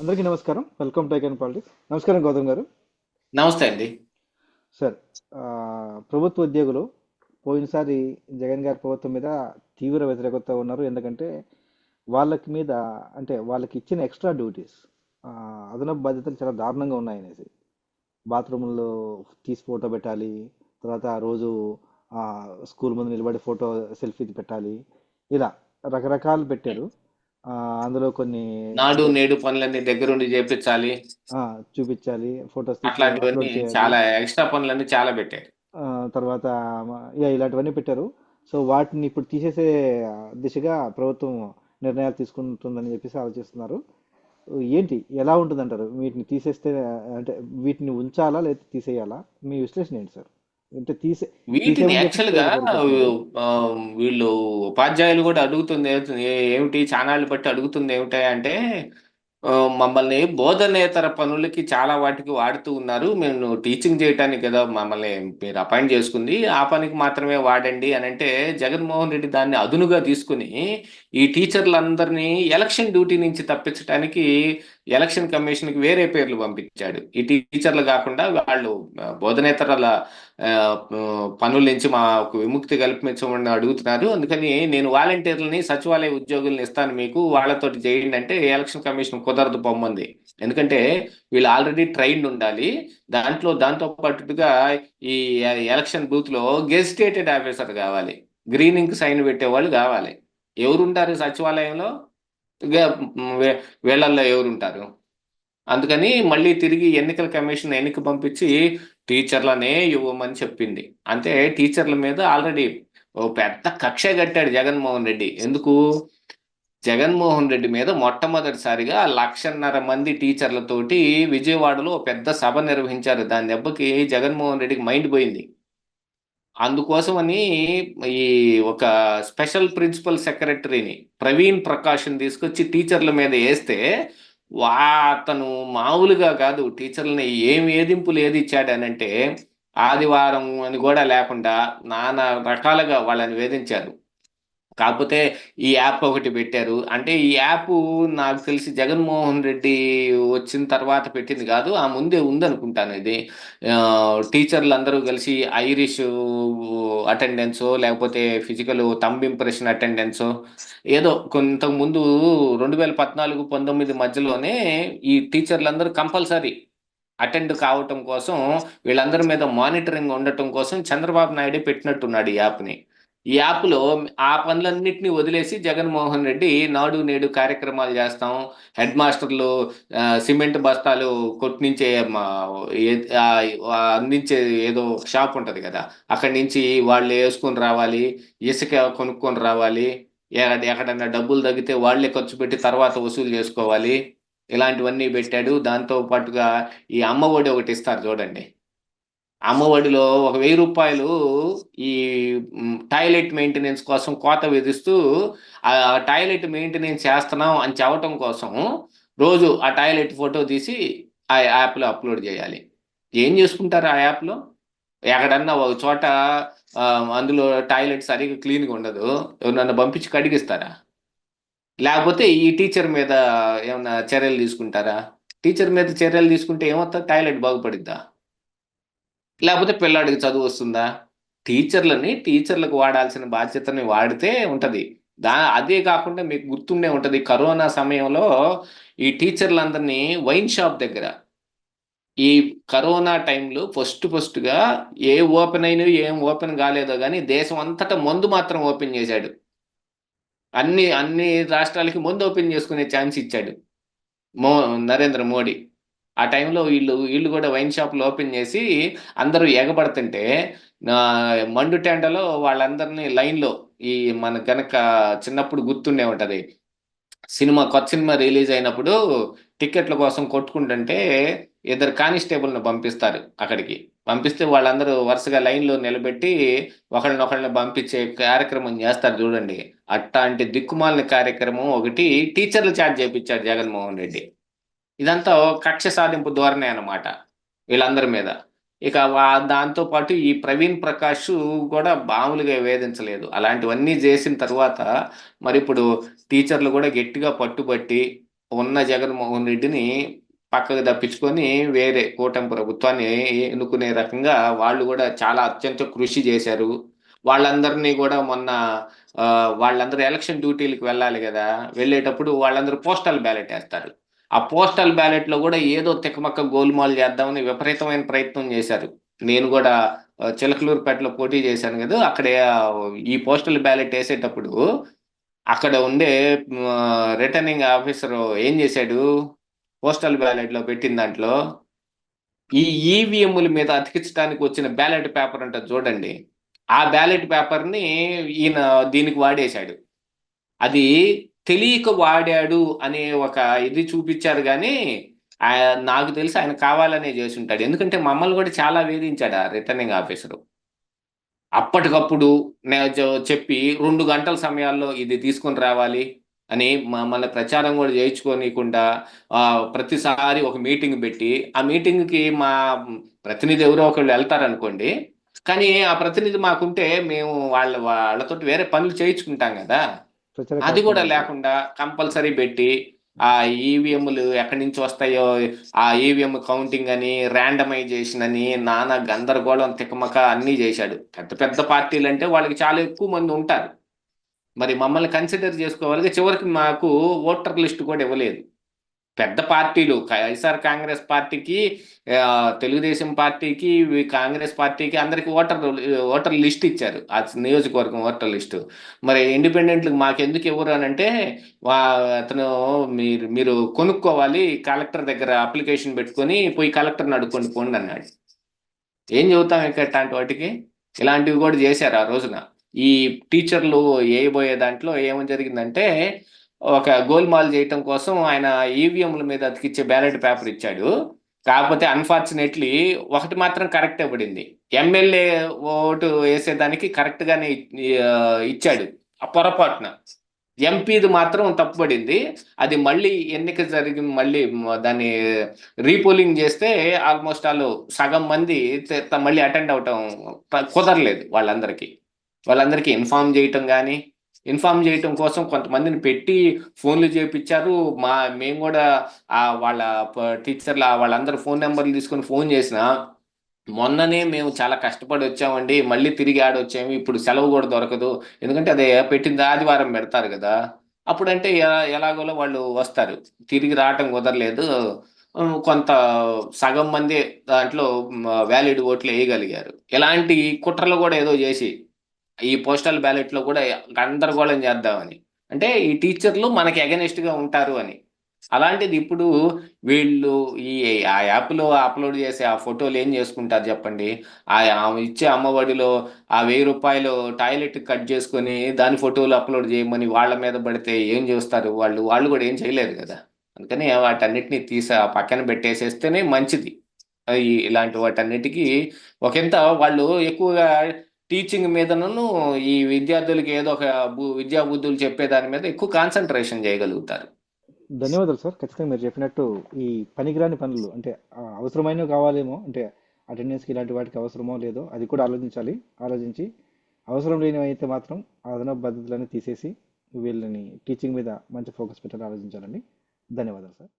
అందరికీ నమస్కారం. Welcome to icon politics నమస్కారం గౌతమ్ గారు. నమస్తే అండి. సార్ ప్రభుత్వ ఉద్యోగులు పోయినసారి జగన్ గారి ప్రభుత్వం మీద తీవ్ర వ్యతిరేకత ఉన్నారు. ఎందుకంటే వాళ్ళకి మీద అంటే వాళ్ళకి ఇచ్చిన ఎక్స్ట్రా డ్యూటీస్ అదనపు బాధ్యతలు చాలా దారుణంగా ఉన్నాయనేసి. బాత్రూంలో తీసి ఫోటో పెట్టాలి తర్వాత ఆ రోజు స్కూల్ ముందు నిలబడి ఫోటో సెల్ఫీ పెట్టాలి ఇలా రకరకాలు పెట్టారు. అందులో కొన్ని నాడు నేడు పనులన్నీ దగ్గరుండి చేపించాలి. చూపించాలి ఫొటోస్ అట్లాంటివన్నీ చాలా ఎక్స్ట్రా పనులన్నీ చాలా పెట్టారు. తర్వాత యా ఇలాంటివన్నీ పెట్టారు. సో వాటిని ఇప్పుడు తీసేసే దిశగా ప్రభుత్వం నిర్ణయాలు తీసుకుంటుందని చెప్పేసి ఆలోచిస్తున్నారు. ఏంటి? ఎలా ఉంటుందంటారు? వీటిని తీసేస్తే అంటే వీటిని ఉంచాలా లేదా తీసేయాలా? మీ విశ్లేషణ ఏంటి సార్? అంటే తీసే వీటిని యాక్చువల్గా వీళ్ళు ఉపాధ్యాయులు కూడా అడుగుతుంది ఏమిటి ఛానళ్ళు బట్టి అడుగుతుంది ఏమిటి అంటే మమ్మల్ని బోధనేతర పనులకి చాలా వాటికి వాడుతూ ఉన్నారు. మేము టీచింగ్ చేయటానికి కదా మమ్మల్ని మీరు అపాయింట్ చేసుకుంది ఆ పనికి మాత్రమే వాడండి అని అంటే జగన్మోహన్ రెడ్డి దాన్ని అదునుగా తీసుకుని ఈ టీచర్లందరినీ ఎలక్షన్ డ్యూటీ నుంచి తప్పించడానికి ఎలక్షన్ కమిషన్కి వేరే పేర్లు పంపించాడు. ఈ టీచర్లు కాకుండా వాళ్ళు బోధనేతరల పనుల నుంచి మాకు విముక్తి కల్పించమని అడుగుతున్నారు. అందుకని నేను వాలంటీర్లని సచివాలయ ఉద్యోగుల్ని ఇస్తాను మీకు వాళ్ళతోటి చేయండి అంటే ఎలక్షన్ కమిషన్ కుదరదు పొమ్మంది ఎందుకంటే వీళ్ళు ఆల్రెడీ ట్రైన్డ్ ఉండాలి. దాంట్లో దాంతో పాటుగా ఈ ఎలక్షన్ బూత్లో గెజిటేటెడ్ ఆఫీసర్ కావాలి. గ్రీనింగ్ సైన్ పెట్టేవాళ్ళు కావాలి. ఎవరుంటారు సచివాలయంలో? వీళ్ళల్లో ఎవరుంటారు? అందుకని మళ్ళీ తిరిగి ఎన్నికల కమిషన్ ఎన్నిక పంపించి టీచర్లనే ఇవ్వమని చెప్పింది. అంటే టీచర్ల మీద ఆల్రెడీ ఓ పెద్ద కక్ష కట్టాడు జగన్మోహన్ రెడ్డి. ఎందుకు? జగన్మోహన్ రెడ్డి మీద మొట్టమొదటిసారిగా లక్షన్నర మంది టీచర్లతోటి విజయవాడలో ఓ పెద్ద సభ నిర్వహించారు. దాని దెబ్బకి జగన్మోహన్ రెడ్డికి మైండ్ పోయింది. అందుకోసమని ఈ ఒక స్పెషల్ ప్రిన్సిపల్ సెక్రటరీని ప్రవీణ్ ప్రకాష్ని తీసుకొచ్చి టీచర్ల మీద వేస్తే వా అతను మామూలుగా కాదు. టీచర్లని ఏం వేధింపులు ఏది ఇచ్చాడనంటే ఆదివారం అని కూడా లేకుండా నానా రకాలుగా వాళ్ళని వేధించారు. కాకపోతే ఈ యాప్ ఒకటి పెట్టారు. అంటే ఈ యాప్ నాకు తెలిసి జగన్మోహన్ రెడ్డి వచ్చిన తర్వాత పెట్టింది కాదు ఆ ముందే ఉందనుకుంటాను ఇది. టీచర్లు అందరూ కలిసి ఐరిష్ అటెండెన్స్ లేకపోతే ఫిజికల్ తంబ్ ఇంప్రెషన్ అటెండెన్స్ ఏదో కొంత ముందు రెండు వేల పద్నాలుగు పంతొమ్మిది మధ్యలోనే ఈ టీచర్లందరూ కంపల్సరీ అటెండ్ కావటం కోసం వీళ్ళందరి మీద మానిటరింగ్ ఉండటం కోసం చంద్రబాబు నాయుడే పెట్టినట్టున్నాడు ఈ యాప్ని. ఈ యాప్లో ఆ పనులన్నింటినీ వదిలేసి జగన్మోహన్ రెడ్డి నాడు నేడు కార్యక్రమాలు చేస్తాం. హెడ్ మాస్టర్లు సిమెంట్ బస్తాలు కొట్టించే మా, అందించే ఏదో షాప్ ఉంటుంది కదా అక్కడి నుంచి వాళ్ళు వేసుకొని రావాలి ఇసుక కొనుక్కొని రావాలి ఎక్కడ ఎక్కడన్నా డబ్బులు తగ్గితే వాళ్ళే ఖర్చు పెట్టి తర్వాత వసూలు చేసుకోవాలి. ఇలాంటివన్నీ పెట్టాడు. దాంతో పాటుగా ఈ అమ్మఒడి ఒకటి ఇస్తారు చూడండి. అమ్మఒడిలో ఒక వెయ్యి రూపాయలు ఈ టాయిలెట్ మెయింటెనెన్స్ కోసం కోత విధిస్తూ ఆ టాయిలెట్ మెయింటెనెన్స్ చేస్తున్నాం అని చెప్పటం కోసం రోజు ఆ టాయిలెట్ ఫోటో తీసి ఆ యాప్లో అప్లోడ్ చేయాలి. ఏం చేసుకుంటారు ఆ యాప్లో? ఎక్కడన్నా ఒక చోట అందులో టాయిలెట్ సరిగ్గా క్లీన్గా ఉండదు. ఎవరన్నా పంపించి కడిగిస్తారా? లేకపోతే ఈ టీచర్ మీద ఏమైనా చర్యలు తీసుకుంటారా? టీచర్ మీద చర్యలు తీసుకుంటే ఏమవుతుంది టాయిలెట్ బాగుపడిద్దా? లేకపోతే పిల్లాడికి చదువు వస్తుందా? టీచర్లని టీచర్లకు వాడాల్సిన బాధ్యతని వాడితే ఉంటుంది. దా అదే కాకుండా మీకు గుర్తుండే ఉంటుంది కరోనా సమయంలో ఈ టీచర్లందరినీ వైన్ షాప్ దగ్గర ఈ కరోనా టైంలో ఫస్ట్ ఫస్ట్గా ఏ ఓపెన్ అయినవి ఏం ఓపెన్ కాలేదో కానీ దేశం అంతటా మందు మాత్రం ఓపెన్ చేశాడు. అన్ని అన్ని రాష్ట్రాలకి మందు ఓపెన్ చేసుకునే ఛాన్స్ ఇచ్చాడు. మో నరేంద్ర మోడీ. ఆ టైంలో వీళ్ళు వీళ్ళు కూడా వైన్ షాప్లు ఓపెన్ చేసి అందరూ ఎగబడుతుంటే మండు టెండలో వాళ్ళందరినీ లైన్లో ఈ మన కనుక చిన్నప్పుడు గుర్తుండే ఉంటుంది. సినిమా కొత్త సినిమా రిలీజ్ అయినప్పుడు టికెట్ల కోసం కొట్టుకుంటుంటే ఇద్దరు కానిస్టేబుల్ని పంపిస్తారు అక్కడికి. పంపిస్తే వాళ్ళందరూ వరుసగా లైన్లో నిలబెట్టి ఒకళ్ళనొకళ్ళని పంపించే కార్యక్రమం చేస్తారు చూడండి. అట్లాంటి దిక్కుమాలిన కార్యక్రమం ఒకటి టీచర్లు చాట్ చేపించాడు జగన్మోహన్ రెడ్డి. ఇదంతా కక్ష సాధింపు ధోరణే అన్నమాట వీళ్ళందరి మీద. ఇక దాంతో పాటు ఈ ప్రవీణ్ ప్రకాష్ కూడా మామూలుగా వేధించలేదు. అలాంటివన్నీ చేసిన తర్వాత మరి ఇప్పుడు టీచర్లు కూడా గట్టిగా పట్టుబట్టి ఉన్న జగన్మోహన్ రెడ్డిని పక్కకు తప్పించుకొని వేరే కూటమి ప్రభుత్వాన్ని ఎన్నుకునే రకంగా వాళ్ళు కూడా చాలా అత్యంత కృషి చేశారు. వాళ్ళందరినీ కూడా మొన్న వాళ్ళందరూ ఎలక్షన్ డ్యూటీలకు వెళ్ళాలి కదా. వెళ్ళేటప్పుడు వాళ్ళందరూ పోస్టల్ బ్యాలెట్ వేస్తారు. ఆ పోస్టల్ బ్యాలెట్లో కూడా ఏదో తికమక్క గోల్మాల్ చేద్దామని విపరీతమైన ప్రయత్నం చేశారు. నేను కూడా చిలకలూరుపేటలో పోటీ చేశాను కదా అక్కడ ఈ పోస్టల్ బ్యాలెట్ వేసేటప్పుడు అక్కడ ఉండే రిటర్నింగ్ ఆఫీసర్ ఏం చేశాడు? పోస్టల్ బ్యాలెట్లో పెట్టిన దాంట్లో ఈ ఈవీఎంల మీద అతికించడానికి వచ్చిన బ్యాలెట్ పేపర్ ఉంటుంది చూడండి. ఆ బ్యాలెట్ పేపర్ని ఈయన దీనికి వాడేశాడు. అది తెలియక వాడాడు అనే ఒక ఇది చూపించారు కానీ నాకు తెలిసి ఆయన కావాలనే చేసి ఉంటాడు ఎందుకంటే మమ్మల్ని కూడా చాలా వేధించాడు ఆ రిటర్నింగ్ ఆఫీసరు అప్పటికప్పుడు నేను చెప్పి రెండు గంటల సమయాల్లో ఇది తీసుకొని రావాలి అని మన ప్రచారం కూడా చేయించుకోనికుండా ప్రతిసారి ఒక మీటింగ్ పెట్టి ఆ మీటింగ్కి మా ప్రతినిధి ఎవరో ఒకళ్ళు వెళ్తారనుకోండి కానీ ఆ ప్రతినిధి మాకుంటే మేము వాళ్ళ వాళ్ళతోటి వేరే పనులు చేయించుకుంటాం కదా. అది కూడా లేకుండా కంపల్సరీ పెట్టి ఆ ఈవీఎంలు ఎక్కడి నుంచి వస్తాయో ఆ ఈవీఎం కౌంటింగ్ అని ర్యాండమైజేషన్ అని నానా గందరగోళం తికమక అన్నీ చేశాడు. పెద్ద పెద్ద పార్టీలు అంటే వాళ్ళకి చాలా ఎక్కువ మంది ఉంటారు. మరి మమ్మల్ని కన్సిడర్ చేసుకోవాలి. చివరికి మాకు ఓటర్ లిస్ట్ కూడా ఇవ్వలేదు. పెద్ద పార్టీలు వైఎస్ఆర్ కాంగ్రెస్ పార్టీకి తెలుగుదేశం పార్టీకి కాంగ్రెస్ పార్టీకి అందరికి ఓటర్ ఓటర్ లిస్ట్ ఇచ్చారు. ఆ నియోజకవర్గం ఓటర్ లిస్టు. మరి ఇండిపెండెంట్లకు మాకెందుకు ఇవ్వరు అని అంటే వా అతను మీరు మీరు కొనుక్కోవాలి కలెక్టర్ దగ్గర అప్లికేషన్ పెట్టుకొని పోయి కలెక్టర్ని అడుక్కొని పోండి అన్నాడు. ఏం చెబుతాం ఇంకా వాటికి? ఇలాంటివి కూడా చేశారు ఆ రోజున. ఈ టీచర్లు వేయబోయే దాంట్లో ఏమని జరిగిందంటే ఒక గోల్మాల్ చేయటం కోసం ఆయన ఈవీఎంల మీద అతికిచ్చే బ్యాలెట్ పేపర్ ఇచ్చాడు. కాకపోతే అన్ఫార్చునేట్లీ ఒకటి మాత్రం కరెక్ట్ పడింది. ఎమ్మెల్యే ఓటు వేసేదానికి కరెక్ట్గానే ఇచ్చాడు ఆ పొరపాటున. ఎంపీది మాత్రం తప్పుపడింది అది మళ్ళీ ఎన్నిక జరిగి మళ్ళీ దాన్ని రీపోలింగ్ చేస్తే ఆల్మోస్ట్ వాళ్ళు సగం మంది త- మళ్ళీ అటెండ్ అవటం కుదరలేదు వాళ్ళందరికీ. వాళ్ళందరికీ ఇన్ఫార్మ్ చేయటం కానీ ఇన్ఫార్మ్ చేయటం కోసం కొంతమందిని పెట్టి ఫోన్లు చేపించారు. మా మేము కూడా ఆ వాళ్ళ టీచర్ల వాళ్ళందరూ ఫోన్ నెంబర్లు తీసుకొని ఫోన్ చేసిన మొన్ననే మేము చాలా కష్టపడి వచ్చామండి. మళ్ళీ తిరిగి ఆడొచ్చాము ఇప్పుడు సెలవు కూడా దొరకదు. ఎందుకంటే అదే పెట్టింది ఆదివారం పెడతారు కదా. అప్పుడంటే ఎలాగోలో వాళ్ళు వస్తారు. తిరిగి రావటం కుదరలేదు. కొంత సగం మంది దాంట్లో వ్యాలిడ్ ఓట్లు వేయగలిగారు. ఇలాంటి కుట్రలు కూడా ఏదో చేసి ఈ పోస్టల్ బ్యాలెట్లో కూడా గందరగోళం చేద్దామని. అంటే ఈ టీచర్లు మనకి అగెనిస్ట్గా ఉంటారు అని. అలాంటిది ఇప్పుడు వీళ్ళు ఈ ఆ యాప్లో అప్లోడ్ చేసే ఆ ఫోటోలు ఏం చేసుకుంటారు చెప్పండి? ఆ ఆమె ఇచ్చే అమ్మఒడిలో ఆ వెయ్యి రూపాయలు టాయిలెట్ కట్ చేసుకొని దాని ఫోటోలు అప్లోడ్ చేయమని వాళ్ళ మీద పడితే ఏం చేస్తారు వాళ్ళు? వాళ్ళు కూడా ఏం చేయలేరు కదా. అందుకని వాటన్నిటిని తీసి పక్కన పెట్టేసేస్తేనే మంచిది. ఇలాంటి వాటన్నిటికీ ఒకంత వాళ్ళు ఎక్కువగా టీచింగ్ మీదను ఈ విద్యార్థులకి ఏదో ఒక విద్యా బుద్ధులు చెప్పే దాని మీద ఎక్కువ కాన్సన్ట్రేషన్ చేయగలుగుతారు. ధన్యవాదాలు సార్. ఖచ్చితంగా మీరు చెప్పినట్టు ఈ పనికిరాని పనులు అంటే అవసరమైనవి కావాలేమో అంటే అటెండెన్స్కి ఇలాంటి వాటికి అవసరమో లేదో అది కూడా ఆలోచించాలి. ఆలోచించి అవసరం లేనివి అయితే మాత్రం అదనపు పద్ధతులన్నీ తీసేసి వీళ్ళని టీచింగ్ మీద మంచి ఫోకస్ పెట్టాలని ఆలోచించాలండి. ధన్యవాదాలు సార్.